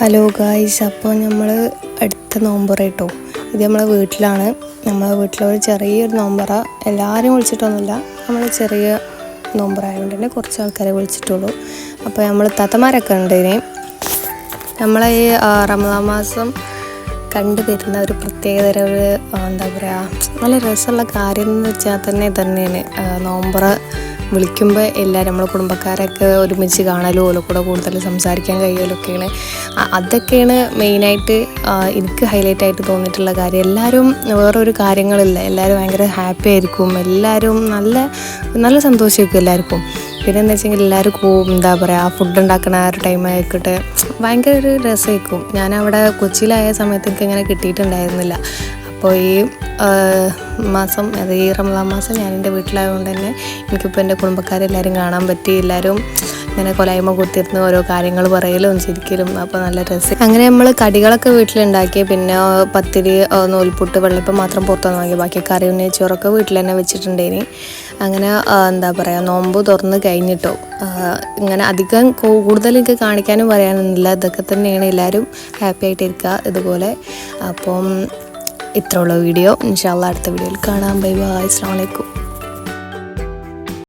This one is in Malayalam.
ഹലോ ഗായ്സ് അപ്പോൾ നമ്മൾ അടുത്ത നോമ്പറ കേട്ടോ. ഇത് നമ്മളെ വീട്ടിലാണ്. നമ്മളെ വീട്ടിലൊരു ചെറിയൊരു നോമ്പറ. എല്ലാവരും വിളിച്ചിട്ടൊന്നുമില്ല. നമ്മൾ ചെറിയ നോമ്പറായതുകൊണ്ട് തന്നെ കുറച്ച് ആൾക്കാരെ വിളിച്ചിട്ടുള്ളൂ. അപ്പോൾ നമ്മൾ തത്തമാരൊക്കെ ഉണ്ട് ഇനി. നമ്മളെ ഈ റമദാ മാസം കണ്ടു തരുന്ന ഒരു പ്രത്യേകതര ഒരു എന്താ പറയുക നല്ല രസമുള്ള കാര്യം എന്ന് വെച്ചാൽ തന്നെ തന്നെയാണ് നോമ്പറ വിളിക്കുമ്പോൾ എല്ലാവരും നമ്മളെ കുടുംബക്കാരൊക്കെ ഒരുമിച്ച് കാണലും ഓലെ കൂടെ കൂടുതൽ സംസാരിക്കാൻ കഴിയലൊക്കെയാണ്. അതൊക്കെയാണ് മെയിനായിട്ട് ആ, എനിക്ക് ഹൈലൈറ്റ് ആയിട്ട് തോന്നിയിട്ടുള്ള കാര്യം. എല്ലാവരും വേറൊരു കാര്യങ്ങളില്ല. എല്ലാവരും ഭയങ്കര ഹാപ്പി ആയിരിക്കും. എല്ലാവരും നല്ല നല്ല സന്തോഷമായിരിക്കും എല്ലാവർക്കും. പിന്നെ എന്താ വെച്ചെങ്കിൽ എല്ലാവരും പോവും എന്താ പറയുക ഫുഡ് ഉണ്ടാക്കണ ആ ഒരു ടൈം ആയിക്കോട്ടെ. ഭയങ്കര ഒരു രസമായിരിക്കും. ഞാൻ അവിടെ കൊച്ചിയിലായ സമയത്ത് എനിക്ക് ഇങ്ങനെ കിട്ടിയിട്ടുണ്ടായിരുന്നില്ല. അപ്പോൾ ഈ മാസം അത് ഈ റംലാം മാസം ഞാൻ എന്റെ വീട്ടിലായതുകൊണ്ട് തന്നെ എനിക്കിപ്പോൾ എന്റെ കുടുംബക്കാരെല്ലാവരും കാണാൻ പറ്റി. എല്ലാവരും ഇങ്ങനെ കൊലായ്മ കുത്തിരുന്ന് ഓരോ കാര്യങ്ങൾ പറയലും ചിരിക്കലും അപ്പോൾ നല്ല രസം. അങ്ങനെ നമ്മൾ കടികളൊക്കെ വീട്ടിലുണ്ടാക്കി. പിന്നെ പത്തിരി നൂൽപുട്ട് വെള്ളപ്പം മാത്രം പുറത്തുനിന്ന് വാങ്ങി. ബാക്കി കറി ഉന്നയിച്ചോറൊക്കെ വീട്ടിൽ തന്നെ വെച്ചിട്ടുണ്ടേനി അങ്ങനെ എന്താ പറയുക നോമ്പ് തുറന്ന് കഴിഞ്ഞിട്ടോ. ഇങ്ങനെ അധികം കൂടുതൽ എനിക്ക് കാണിക്കാനും പറയാനൊന്നുമില്ല. ഇതൊക്കെ തന്നെയാണ് എല്ലാവരും ഹാപ്പി ആയിട്ടിരിക്കുക ഇതുപോലെ. അപ്പം ഇത്രയുള്ള വീഡിയോ. ഇൻഷാല്ല അടുത്ത വീഡിയോയിൽ കാണാം. Bye bye. അസ്സാം വലൈക്കും